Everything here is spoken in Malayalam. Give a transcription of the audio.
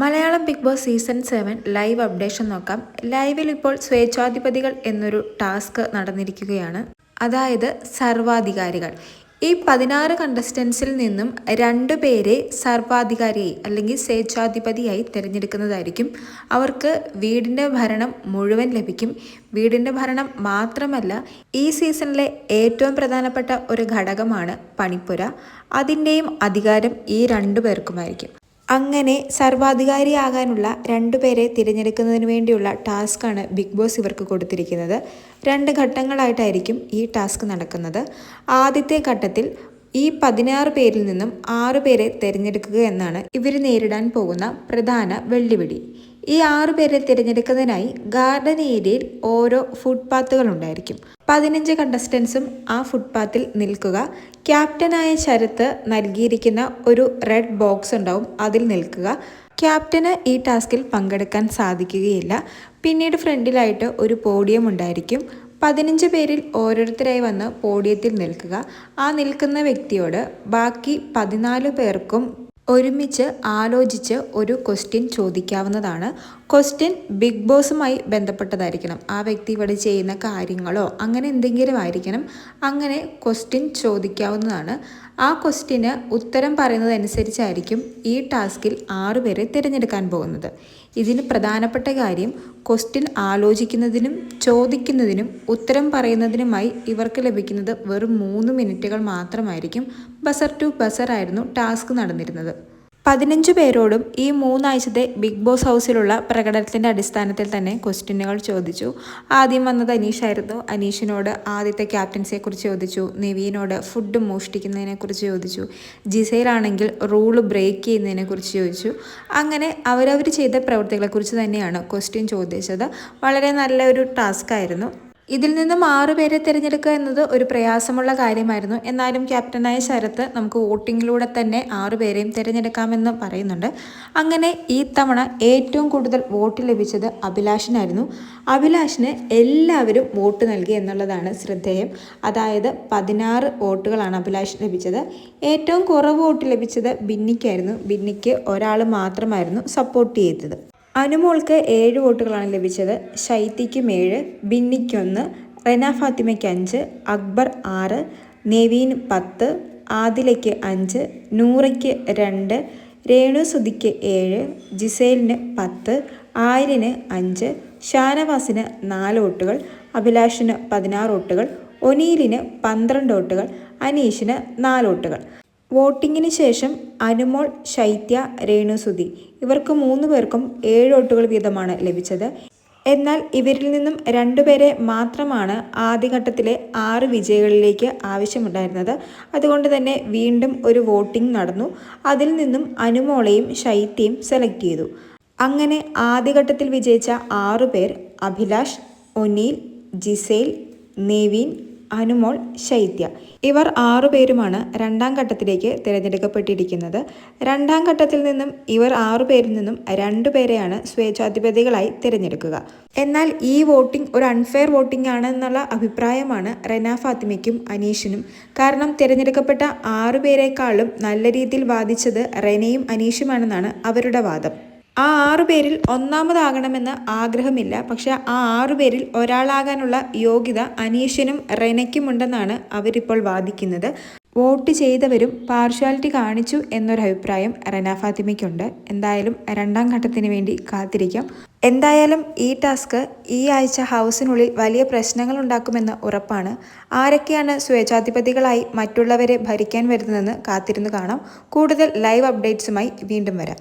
Malayalam Bigg Boss season seven live updation നോക്കാം. ലൈവിൽ ഇപ്പോൾ സ്വേച്ഛാധിപതികൾ എന്നൊരു ടാസ്ക് നടന്നിരിക്കുകയാണ്. അതായത് സർവാധികാരികൾ. ഈ പതിനാറ് കണ്ടസ്റ്റൻസിൽ നിന്നും രണ്ടു പേരെ സർവാധികാരിയായി അല്ലെങ്കിൽ സ്വേച്ഛാധിപതിയായി തിരഞ്ഞെടുക്കുന്നതായിരിക്കും. അവർക്ക് വീടിന്റെ ഭരണം മുഴുവൻ ലഭിക്കും. വീടിന്റെ ഭരണം മാത്രമല്ല ഈ സീസണിലെ ഏറ്റവും പ്രധാനപ്പെട്ട ഒരു ഘടകമാണ് പണിപ്പുര. അതിന്റെയും അധികാരം ഈ രണ്ടു പേർക്കുമായിരിക്കും. അങ്ങനെ സർവാധികാരിയാകാനുള്ള രണ്ടുപേരെ തിരഞ്ഞെടുക്കുന്നതിന് വേണ്ടിയുള്ള ടാസ്ക്കാണ് ബിഗ് ബോസ് ഇവർക്ക് കൊടുത്തിരിക്കുന്നത്. രണ്ട് ഘട്ടങ്ങളായിട്ടായിരിക്കും ഈ ടാസ്ക് നടക്കുന്നത്. ആദ്യത്തെ ഘട്ടത്തിൽ ഈ പതിനാറ് പേരിൽ നിന്നും ആറ് പേരെ തിരഞ്ഞെടുക്കുക എന്നാണ് ഇവർ നേരിടാൻ പോകുന്ന പ്രധാന വെല്ലുവിളി. ഈ ആറു പേരെ തിരഞ്ഞെടുക്കുന്നതിനായി ഗാർഡൻ ഏരിയയിൽ ഓരോ ഫുട്പാത്തുകൾ ഉണ്ടായിരിക്കും. പതിനഞ്ച് കണ്ടസ്റ്റൻസും ആ ഫുട്പാത്തിൽ നിൽക്കുക. ക്യാപ്റ്റനായ ശരത്ത് നൽകിയിരിക്കുന്ന ഒരു റെഡ് ബോക്സ് ഉണ്ടാവും അതിൽ നിൽക്കുക. ക്യാപ്റ്റന് ഈ ടാസ്കിൽ പങ്കെടുക്കാൻ സാധിക്കുകയില്ല. പിന്നീട് ഫ്രണ്ടിലായിട്ട് ഒരു പോഡിയം ഉണ്ടായിരിക്കും. പതിനഞ്ച് പേരിൽ ഓരോരുത്തരായി വന്ന് പോഡിയത്തിൽ നിൽക്കുക. ആ നിൽക്കുന്ന വ്യക്തിയോട് ബാക്കി പതിനാല് പേർക്കും ഒരുമിച്ച് ആലോചിച്ച് ഒരു ക്വസ്റ്റ്യൻ ചോദിക്കാവുന്നതാണ്. ക്വസ്റ്റ്യൻ ബിഗ് ബോസുമായി ബന്ധപ്പെട്ടതായിരിക്കണം. ആ വ്യക്തി ഇവിടെ ചെയ്യുന്ന കാര്യങ്ങളോ അങ്ങനെ എന്തെങ്കിലും ആയിരിക്കണം. അങ്ങനെ ക്വസ്റ്റ്യൻ ചോദിക്കാവുന്നതാണ്. ആ ക്വസ്റ്റ്യന് ഉത്തരം പറയുന്നതനുസരിച്ചായിരിക്കും ഈ ടാസ്കിൽ ആറുപേരെ തിരഞ്ഞെടുക്കാൻ പോകുന്നത്. ഇതിന് പ്രധാനപ്പെട്ട കാര്യം ക്വസ്റ്റ്യൻ ആലോചിക്കുന്നതിനും ചോദിക്കുന്നതിനും ഉത്തരം പറയുന്നതിനുമായി ഇവർക്ക് ലഭിക്കുന്നത് വെറും മൂന്ന് മിനിറ്റുകൾ മാത്രമായിരിക്കും. ബസർ ടു ബസർ ആയിരുന്നു ടാസ്ക് നടന്നിരുന്നത്. പതിനഞ്ച് പേരോടും ഈ മൂന്നാഴ്ചത്തെ ബിഗ് ബോസ് ഹൗസിലുള്ള പ്രകടനത്തിന്റെ അടിസ്ഥാനത്തിൽ തന്നെ ക്വസ്റ്റ്യനുകൾ ചോദിച്ചു. ആദ്യം വന്നത് അനീഷായിരുന്നു. അനീഷിനോട് ആദ്യത്തെ ക്യാപ്റ്റൻസിയെക്കുറിച്ച് ചോദിച്ചു. നിവീനോട് ഫുഡ് മോഷ്ടിക്കുന്നതിനെക്കുറിച്ച് ചോദിച്ചു. ജിസയിലാണെങ്കിൽ റൂൾ ബ്രേക്ക് ചെയ്യുന്നതിനെക്കുറിച്ച് ചോദിച്ചു. അങ്ങനെ അവരവർ ചെയ്ത പ്രവൃത്തികളെക്കുറിച്ച് തന്നെയാണ് ക്വസ്റ്റ്യൻ ചോദിച്ചത്. വളരെ നല്ലൊരു ടാസ്ക് ആയിരുന്നു. ഇതിൽ നിന്നും ആറുപേരെ തിരഞ്ഞെടുക്കുക എന്നത് ഒരു പ്രയാസമുള്ള കാര്യമായിരുന്നു. എന്നാലും ക്യാപ്റ്റനായ ശരത്ത് നമുക്ക് വോട്ടിങ്ങിലൂടെ തന്നെ ആറുപേരെയും തിരഞ്ഞെടുക്കാമെന്ന് പറയുന്നുണ്ട്. അങ്ങനെ ഈ തവണ ഏറ്റവും കൂടുതൽ വോട്ട് ലഭിച്ചത് അഭിലാഷിനായിരുന്നു. അഭിലാഷിന് എല്ലാവരും വോട്ട് നൽകി എന്നുള്ളതാണ് ശ്രദ്ധേയം. അതായത് പതിനാറ് വോട്ടുകളാണ് അഭിലാഷ് ലഭിച്ചത്. ഏറ്റവും കുറവ് വോട്ട് ലഭിച്ചത് ബിന്നിക്കായിരുന്നു. ബിന്നിക്ക് ഒരാൾ മാത്രമായിരുന്നു സപ്പോർട്ട് ചെയ്തത്. അനുമോൾക്ക് ഏഴ് വോട്ടുകളാണ് ലഭിച്ചത്. ശൈത്യയ്ക്കും ഏഴ് ബിന്നിക്കൊന്ന് റെന ഫാത്തിമയ്ക്ക് അഞ്ച് അക്ബർ ആറ് നെവീൻ പത്ത് ആദിലയ്ക്ക് അഞ്ച് നൂറയ്ക്ക് രണ്ട് രേണു സുധിക്ക് ഏഴ് ജിസേലിന് പത്ത് ആയിരന് അഞ്ച് ഷാനവാസിന് നാല് വോട്ടുകൾ അഭിലാഷിന് പതിനാറ് വോട്ടുകൾ ഒനീലിന് പന്ത്രണ്ട് വോട്ടുകൾ അനീഷിന് നാല് വോട്ടുകൾ. വോട്ടിങ്ങിന് ശേഷം അനുമോൾ ശൈത്യ രേണുസുതി ഇവർക്ക് മൂന്ന് പേർക്കും ഏഴ് വോട്ടുകൾ വീതമാണ് ലഭിച്ചത്. എന്നാൽ ഇവരിൽ നിന്നും രണ്ടുപേരെ മാത്രമാണ് ആദ്യഘട്ടത്തിലെ ആറ് വിജയികളിലേക്ക് ആവശ്യമുണ്ടായിരുന്നത്. അതുകൊണ്ട് തന്നെ വീണ്ടും ഒരു വോട്ടിംഗ് നടന്നു. അതിൽ നിന്നും അനുമോളയും ശൈത്യയും സെലക്ട് ചെയ്തു. അങ്ങനെ ആദ്യഘട്ടത്തിൽ വിജയിച്ച ആറു പേർ അഭിലാഷ് ഒനീൽ ജിസേൽ നെവീൻ അനുമോൾ ശൈത്യ. ഇവർ ആറുപേരുമാണ് രണ്ടാം ഘട്ടത്തിലേക്ക് തിരഞ്ഞെടുക്കപ്പെട്ടിരിക്കുന്നത്. രണ്ടാം ഘട്ടത്തിൽ നിന്നും ഇവർ ആറുപേരിൽ നിന്നും രണ്ടുപേരെയാണ് സ്വേച്ഛാധിപതികളായി തിരഞ്ഞെടുക്കുക. എന്നാൽ ഈ വോട്ടിംഗ് ഒരു അൺഫെയർ വോട്ടിംഗ് ആണ് എന്നുള്ള അഭിപ്രായമാണ് റെന ഫാത്തിമയ്ക്കും അനീഷിനും. കാരണം തിരഞ്ഞെടുക്കപ്പെട്ട ആറുപേരെക്കാളും നല്ല രീതിയിൽ വാദിച്ചത് റെനയും അനീഷുമാണെന്നാണ് അവരുടെ വാദം. ആ ആറു പേരിൽ ഒന്നാമതാകണമെന്ന് ആഗ്രഹമില്ല. പക്ഷെ ആ ആറു പേരിൽ ഒരാളാകാനുള്ള യോഗ്യത അനീഷിനും റെനയ്ക്കുമുണ്ടെന്നാണ് അവരിപ്പോൾ വാദിക്കുന്നത്. വോട്ട് ചെയ്തവരും പാർഷ്വാലിറ്റി കാണിച്ചു എന്നൊരു അഭിപ്രായം റെന ഫാത്തിമയ്ക്കുണ്ട്. എന്തായാലും രണ്ടാം ഘട്ടത്തിന് വേണ്ടി കാത്തിരിക്കാം. എന്തായാലും ഈ ടാസ്ക് ഈ ആഴ്ച ഹൗസിനുള്ളിൽ വലിയ പ്രശ്നങ്ങൾ ഉണ്ടാക്കുമെന്ന് ഉറപ്പാണ്. ആരൊക്കെയാണ് സ്വേച്ഛാധിപതികളായി മറ്റുള്ളവരെ ഭരിക്കാൻ വരുന്നതെന്ന് കാത്തിരുന്ന് കാണാം. കൂടുതൽ ലൈവ് അപ്ഡേറ്റ്സുമായി വീണ്ടും വരാം.